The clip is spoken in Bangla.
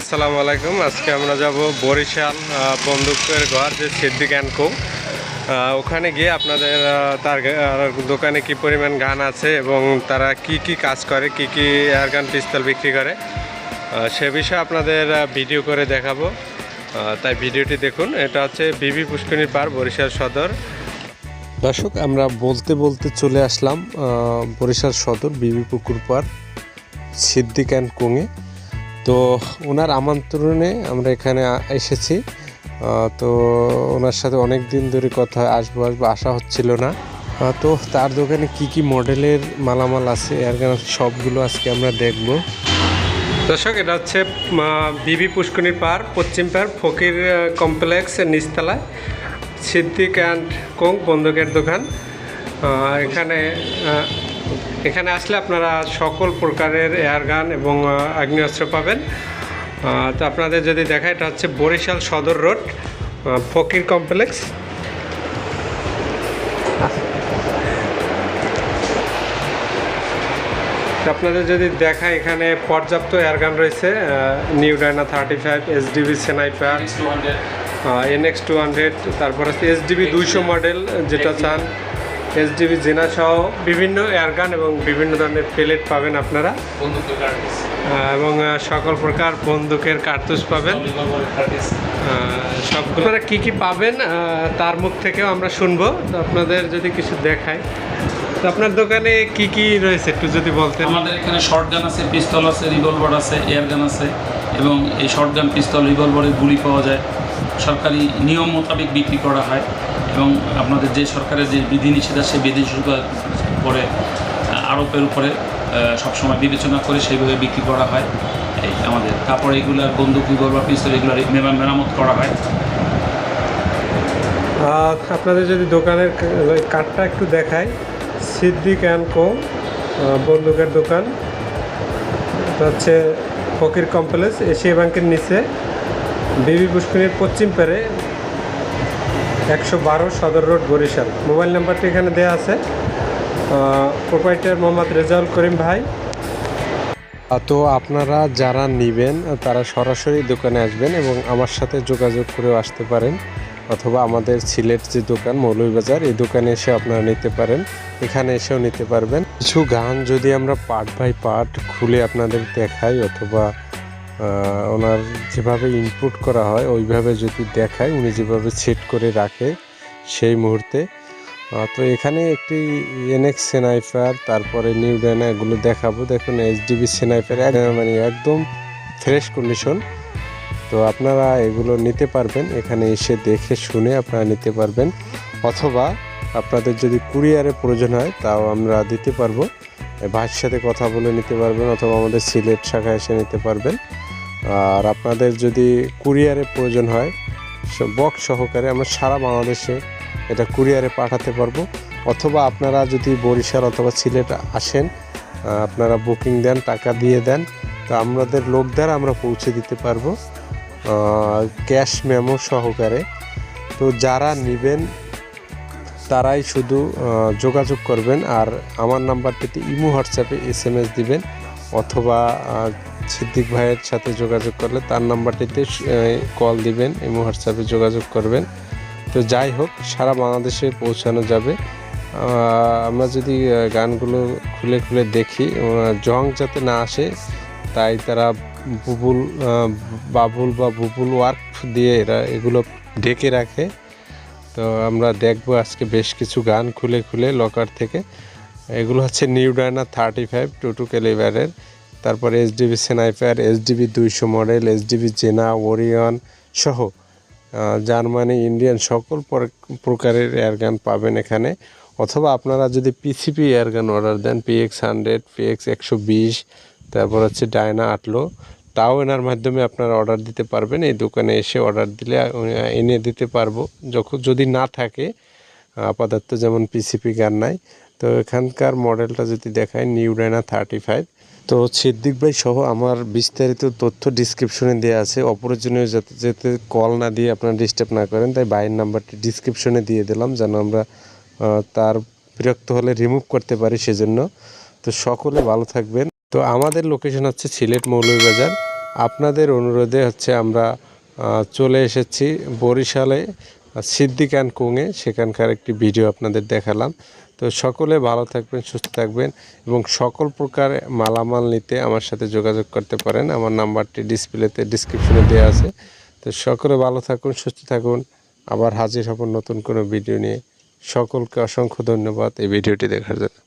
আসসালামু আলাইকুম। আজকে আমরা যাব বরিশাল বন্দুকের ঘর যে সিদ্দিক অ্যান্ড কো। ওখানে গিয়ে আপনাদের তার দোকানে কি পরিমাণ গান আছে এবং তারা কি কি কাজ করে, কি কি এয়ার গান পিস্তল বিক্রি করে সে বিষয়ে আপনাদের ভিডিও করে দেখাবো। তাই ভিডিওটি দেখুন। এটা হচ্ছে বিবি পুষ্করিণীর পার বরিশাল সদর। দর্শক, আমরা বলতে বলতে চলে আসলাম বরিশাল সদর, বিবি পুকুর পার সিদ্দিক অ্যান্ড কোঙে। তো ওনার আমন্ত্রণে আমরা এখানে এসেছি। তো ওনার সাথে অনেক দিন ধরে কথা আসব আসব আসা হচ্ছিল না। তো তার দোকানে কি কি মডেলের মালামাল আছে এর কারণে সবগুলো আজকে আমরা দেখব। দর্শক, এটা হচ্ছে বিবি পুষ্কনির পার পশ্চিম পার ফকির কমপ্লেক্স নিচতলায়। সিদ্দিক অ্যান্ড কোং বন্দুকের দোকান। এখানে এখানে আসলে আপনারা সকল প্রকারের এয়ার গান এবং আগ্নেয়াস্ত্র পাবেন। তো আপনাদের যদি দেখা এটা হচ্ছে বরিশাল সদর রোড ফকির কমপ্লেক্স। তো আপনাদের যদি দেখা এখানে পর্যাপ্ত এয়ারগান রয়েছে new Diana thirty five S DB sniper NX two hundred তারপর আছে এস ডিবি দুইশো মডেল যেটা চান। এস ডিবি জেনা সহ বিভিন্ন এয়ারগান এবং বিভিন্ন ধরনের প্লেট পাবেন আপনারা। এবং সকল প্রকার বন্দুকের কার্তুজ পাবেন। সবগুলো আপনারা কী কী পাবেন তার মুখ থেকেও আমরা শুনব। তো আপনাদের যদি কিছু দেখায় তো আপনার দোকানে কি কি রয়েছে একটু যদি বলতেন। আমাদের এখানে শর্ট গান আছে পিস্তল আছে রিভলভার আছে এয়ার গান আছে এবং এই শর্ট গান পিস্তল রিভলভারের গুলি পাওয়া যায়। সরকারি নিয়ম মোতাবেক বিক্রি করা হয়। এবং আপনাদের যে সরকারের যে বিধিনিষেধ আছে বিধিনিষেধ পরে আরোপের উপরে সবসময় বিবেচনা করে সেইভাবে বিক্রি করা হয়। এই আমাদের তারপরে এগুলার, বন্দুক রিভলভার পিস্তল এগুলার মেরা- মেরামত করা হয়। আপনাদের যদি দোকানের কার্ডটা একটু দেখায় সিদ্দিক অ্যান্ড কো বন্দুকের দোকান। হচ্ছে ফকির কমপ্লেক্স, এশিয়া ব্যাংকের নিচে। বিবি পুষ্করিণীর পশ্চিম পারে একশো বারো সদর রোড বরিশাল। মোবাইল নাম্বারটি এখানে দেওয়া আছে। প্রোপাইটার মোহাম্মদ রেজাউল করিম ভাই। তো আপনারা যারা নেবেন, তারা সরাসরি দোকানে আসবেন এবং আমার সাথে যোগাযোগ করেও আসতে পারেন। অথবা আমাদের সিলেট যে দোকান, মৌলভীবাজার, এই দোকানে এসে আপনারা নিতে পারেন। এখানে এসেও নিতে পারবেন। কিছু গান যদি আমরা পার্ট বাই পার্ট খুলে আপনাদের দেখাই অথবা ওনার যেভাবে ইনপুট করা হয়, ওইভাবে যদি দেখায়, উনি যেভাবে সেট করে রাখে সেই মুহূর্তে। তো এখানে একটি এনএক্স সেনাইফার তারপরে নিউ ডায়না এগুলো দেখাবো। দেখুন এইচডিবি সেনাইফার মানে একদম ফ্রেশ কন্ডিশন তো আপনারা এগুলো নিতে পারবেন, এখানে এসে দেখে শুনে আপনারা নিতে পারবেন। অথবা আপনাদের যদি কুরিয়ারে প্রয়োজন হয়, তাও আমরা দিতে পারব। ভাইয়ের সাথে কথা বলে নিতে পারবেন, অথবা আমাদের সিলেট শাখায় এসে নিতে পারবেন। আর আপনাদের যদি কুরিয়ারে প্রয়োজন হয় বক্স সহকারে আমরা সারা বাংলাদেশে এটা কুরিয়ারে পাঠাতে পারব। অথবা আপনারা যদি বরিশাল অথবা সিলেট আসেন আপনারা বুকিং দেন, টাকা দিয়ে দেন, তো আমাদের লোক দ্বারা আমরা পৌঁছে দিতে পারব ক্যাশ মেমো সহকারে। তো যারা নেবেন, তারাই শুধু যোগাযোগ করবেন আর আমার নাম্বারটিতে ইমো, হোয়াটসঅ্যাপে এস এম এস দিবেন অথবা সিদ্দিক ভাইয়ের সাথে যোগাযোগ করলে তার নাম্বারটিতে কল দিবেন, ইমো হোয়াটসঅ্যাপে যোগাযোগ করবেন। তো যাই হোক, সারা বাংলাদেশে পৌঁছানো যাবে। আমরা যদি গানগুলো খুলে খুলে দেখি জং যাতে না আসে, তাই তারা বুবুল বাবুল বা বুবুল ওয়ার্ক দিয়ে এরা এগুলো ডেকে রাখে। তো আমরা দেখব আজকে বেশ কিছু গান খুলে খুলে লকার থেকে। এগুলো হচ্ছে new Diana thirty five two two ক্যালিভারের। তারপর এসডিবি সেনাইফার এসডিবি দুইশো মডেল এসডিবি জেনা ওরিয়ন সহ জার্মানি ইন্ডিয়ান সকল পর- প্রকারের এয়ারগান পাবেন এখানে। অথবা আপনারা যদি পিসিপি এয়ারগান অর্ডার দেন পিএক্স হান্ড্রেড পিএক্স একশো বিশ, তারপর হচ্ছে ডায়না আটলো, তাও এনার মাধ্যমে আপনারা অর্ডার দিতে পারবেন। এই দোকানে এসে অর্ডার দিলে এনে দিতে পারব। যখন, যদি না থাকে, আপাতত যেমন পিসিপি গান নাই, তো এখানকার মডেলটা যদি দেখায় নিউ ডায়না থার্টি ফাইভ তো সিদ্দিক ভাই সহ আমার বিস্তারিত তথ্য ডিসক্রিপশনে দেওয়া আছে। অপ্রয়োজনীয় যাতে যাতে কল না দিয়ে আপনারা ডিস্টার্ব না করেন, তাই বাইরের নাম্বারটি ডিসক্রিপশনে দিয়ে দিলাম, যেন আমরা তার বিরক্ত হলে রিমুভ করতে পারি সেজন্য। তো সকলে ভালো থাকবেন। তো আমাদের লোকেশন হচ্ছে সিলেট মৌলভীবাজার। আপনাদের অনুরোধে হচ্ছে আমরা চলে এসেছি বরিশালে, সিদ্দিক অ্যান্ড কুঙে। সেখানকার একটি ভিডিও আপনাদের দেখালাম। তো সকলে ভালো থাকবেন, সুস্থ থাকবেন এবং সকল প্রকার মালামাল নিতে আমার সাথে যোগাযোগ করতে পারেন। আমার নাম্বারটি ডিসপ্লেতে, ডিসক্রিপশনে দেওয়া আছে। তো সকলে ভালো থাকুন, সুস্থ থাকুন। আবার হাজির হব নতুন কোনো ভিডিও নিয়ে। সকলকে অসংখ্য ধন্যবাদ এই ভিডিওটি দেখার জন্য।